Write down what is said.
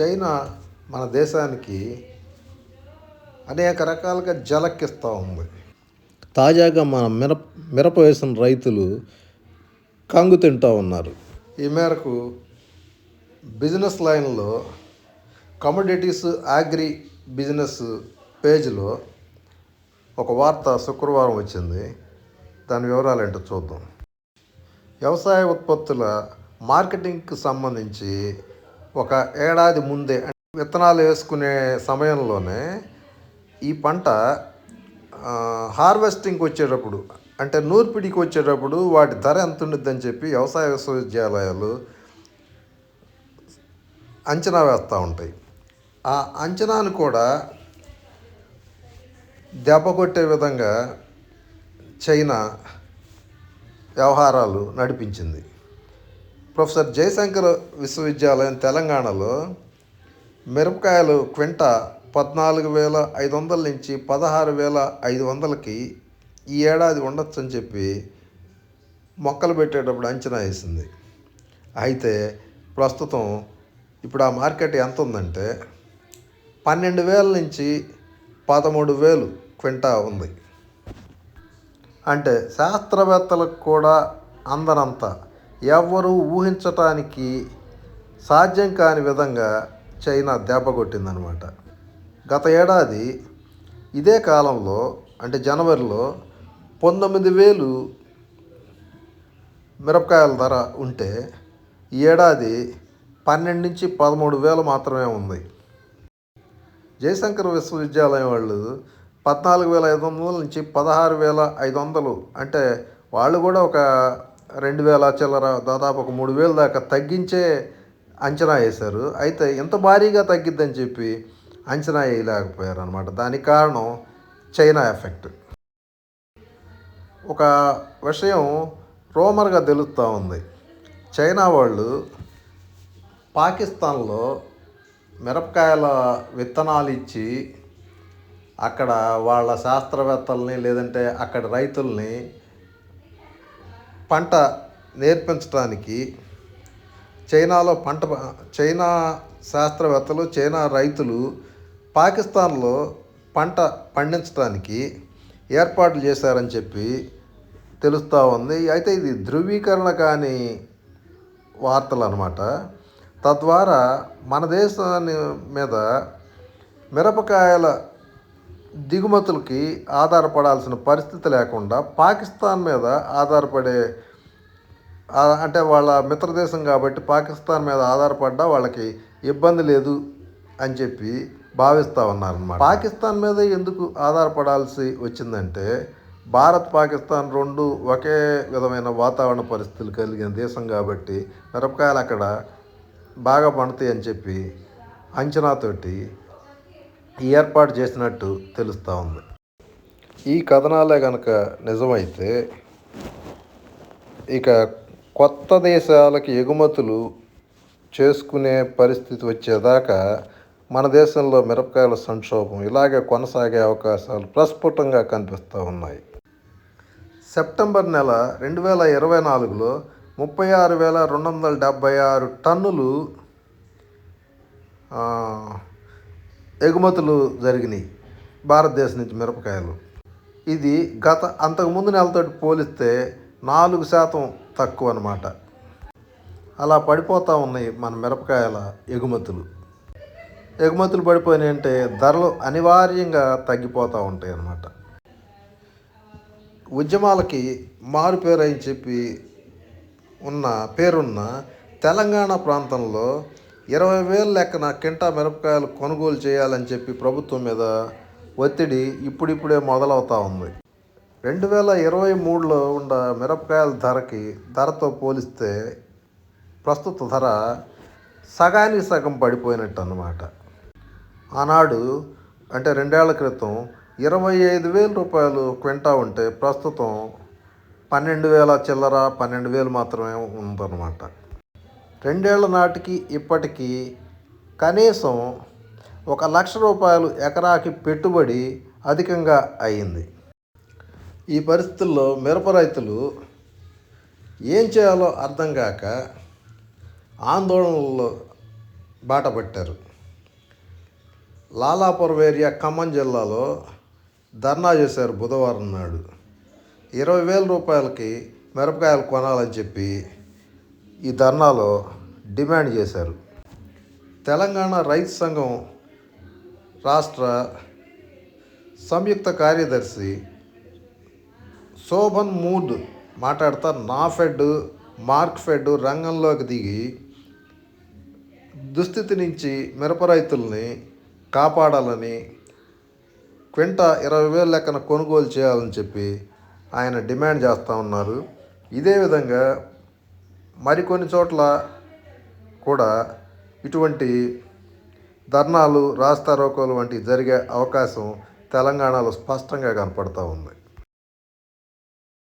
China మన దేశానికి అనేక రకాలుగా జలక్కిస్తూ ఉంది. తాజాగా మన మిరప మిరప వేసిన రైతులు కంగు తింటూ ఉన్నారు. ఈ మేరకు బిజినెస్ లైన్లో కమోడిటీస్ అగ్రి బిజినెస్ పేజీలో ఒక వార్త శుక్రవారం వచ్చింది. దాని వివరాలు ఏంటో చూద్దాం. వ్యవసాయ ఉత్పత్తుల మార్కెటింగ్కి సంబంధించి ఒక ఏడాది ముందే విత్తనాలు వేసుకునే సమయంలోనే ఈ పంట హార్వెస్టింగ్కి వచ్చేటప్పుడు అంటే నూర్పిడికి వచ్చేటప్పుడు వాటి ధర ఎంత ఉండిద్దని చెప్పి వ్యవసాయ విశ్వవిద్యాలయాలు అంచనా వేస్తూ ఉంటాయి. ఆ అంచనాను కూడా దెబ్బ కొట్టే విధంగా చైనా వ్యవహారాలు నడిపించింది. ప్రొఫెసర్ జయశంకర్ విశ్వవిద్యాలయం తెలంగాణలో మిరపకాయలు క్వింట పద్నాలుగు వేల ఐదు వందల నుంచి పదహారు వేల ఐదు వందలకి ఈ ఏడాది ఉండొచ్చు అని చెప్పి మొక్కలు పెట్టేటప్పుడు అంచనా వేసింది. అయితే ప్రస్తుతం ఇప్పుడు ఆ మార్కెట్ ఎంత ఉందంటే పన్నెండు వేల నుంచి పదమూడు వేలు క్వింటా ఉంది. అంటే శాస్త్రవేత్తలకు కూడా అందనంత ఎవ్వరూ ఊహించటానికి సాధ్యం కాని విధంగా చైనా దెబ్బ కొట్టిందనమాట గత ఏడాది ఇదే కాలంలో అంటే జనవరిలో పంతొమ్మిది వేలు మిరపకాయల ధర ఉంటే ఈ ఏడాది పన్నెండు నుంచి పదమూడు వేలు మాత్రమే ఉంది. జయశంకర్ విశ్వవిద్యాలయం వాళ్ళు పద్నాలుగు వేల ఐదు వందల నుంచి పదహారు వేల ఐదు వందలు అంటే వాళ్ళు కూడా ఒక రెండు వేల చిల్లర దాదాపు ఒక మూడు వేలు దాకా తగ్గించే అంచనా వేశారు. అయితే ఇంత భారీగా తగ్గిద్దని చెప్పి అంచనా వేయలేకపోయారు అనమాట దానికి కారణం చైనా ఎఫెక్ట్. ఒక విషయం రోమర్గా తెలుస్తూ ఉంది. చైనా వాళ్ళు పాకిస్తాన్లో మిరపకాయల విత్తనాలు ఇచ్చి అక్కడ వాళ్ళ శాస్త్రవేత్తల్ని లేదంటే అక్కడ రైతుల్ని పంట నేర్పించడానికి చైనాలో పంట చైనా శాస్త్రవేత్తలు చైనా రైతులు పాకిస్తాన్లో పంట పండించడానికి ఏర్పాట్లు చేశారని చెప్పి తెలుస్తూ ఉంది. అయితే ఇది ధృవీకరణ కాని వార్తలు అనమాట తద్వారా మన దేశాన్ని మీద మిరపకాయల దిగుమతులకి ఆధారపడాల్సిన పరిస్థితి లేకుండా పాకిస్తాన్ మీద ఆధారపడే అంటే వాళ్ళ మిత్రదేశం కాబట్టి పాకిస్తాన్ మీద ఆధారపడ్డా వాళ్ళకి ఇబ్బంది లేదు అని చెప్పి భావిస్తూ ఉన్నారన్నమాట. పాకిస్తాన్ మీద ఎందుకు ఆధారపడాల్సి వచ్చిందంటే భారత్ పాకిస్తాన్ రెండు ఒకే విధమైన వాతావరణ పరిస్థితులు కలిగిన దేశం కాబట్టి మిరపకాయలు అక్కడ బాగా పండుతాయి అని చెప్పి అంచనాతోటి ఏర్పాటు చేసినట్టు తెలుస్తూ ఉంది. ఈ కథనాలే కనుక నిజమైతే ఇక కొత్త దేశాలకి ఎగుమతులు చేసుకునే పరిస్థితి వచ్చేదాకా మన దేశంలో మిరపకాయల సంక్షోభం ఇలాగే కొనసాగే అవకాశాలు ప్రస్ఫుటంగా కనిపిస్తూ ఉన్నాయి. సెప్టెంబర్ నెల రెండు వేల ఇరవై నాలుగులో ముప్పై ఆరు వేల రెండు వందల డెబ్భై ఆరు టన్నులు ఎగుమతులు జరిగినాయి. భారతదేశం నుంచి మిరపకాయలు. ఇది గత అంతకుముందు నెలతోటి పోలిస్తే నాలుగు శాతం తక్కువ అన్నమాట. అలా పడిపోతూ ఉన్నాయి మన మిరపకాయల ఎగుమతులు. ఎగుమతులు పడిపోయినాయి అంటే ధరలు అనివార్యంగా తగ్గిపోతూ ఉంటాయి అన్నమాట. ఉద్యమాలకి మారు పేరు అని చెప్పి ఉన్న పేరున్న తెలంగాణ ప్రాంతంలో ఇరవై వేల లెక్కన కింటా మిరపకాయలు కొనుగోలు చేయాలని చెప్పి ప్రభుత్వం మీద ఒత్తిడి ఇప్పుడిప్పుడే మొదలవుతా ఉంది. రెండు వేల ఇరవై మూడులో ఉన్న మిరపకాయల ధరకి ధరతో పోలిస్తే ప్రస్తుత ధర సగానికి సగం పడిపోయినట్టు అన్నమాట ఆనాడు అంటే రెండేళ్ళ క్రితం ఇరవై ఐదు వేల రూపాయలు క్వింటా ఉంటే ప్రస్తుతం పన్నెండు వేల చిల్లర పన్నెండు వేలు మాత్రమే ఉందన్నమాట. రెండేళ్ళ నాటికి ఇప్పటికీ కనీసం ఒక లక్ష రూపాయలు ఎకరాకి పెట్టుబడి అధికంగా అయింది. ఈ పరిస్థితుల్లో మిరప రైతులు ఏం చేయాలో అర్థం కాక ఆందోళనలో బాటపట్టారు లాలాపురం ఏరియా ఖమ్మం జిల్లాలో ధర్నా చేశారు బుధవారం నాడు. ఇరవై వేల రూపాయలకి మిరపకాయలు కొనాలని చెప్పి ఈ ధర్నాలో డిమాండ్ చేశారు. తెలంగాణ రైతు సంఘం రాష్ట్ర సంయుక్త కార్యదర్శి శోభన్ మూడ్ మాట్లాడుతా నా ఫెడ్ మార్క్ ఫెడ్ రంగంలోకి దిగి దుస్థితి నుంచి మిరప రైతుల్ని కాపాడాలని క్వింట ఇరవై వేల లెక్కన కొనుగోలు చేయాలని చెప్పి ఆయన డిమాండ్ చేస్తూ ఉన్నారు. ఇదే విధంగా మరికొన్ని చోట్ల కూడా ఇటువంటి ధర్నాలు రాస్తారోకోలు వంటివి జరిగే అవకాశం తెలంగాణలో స్పష్టంగా కనపడతా ఉంది.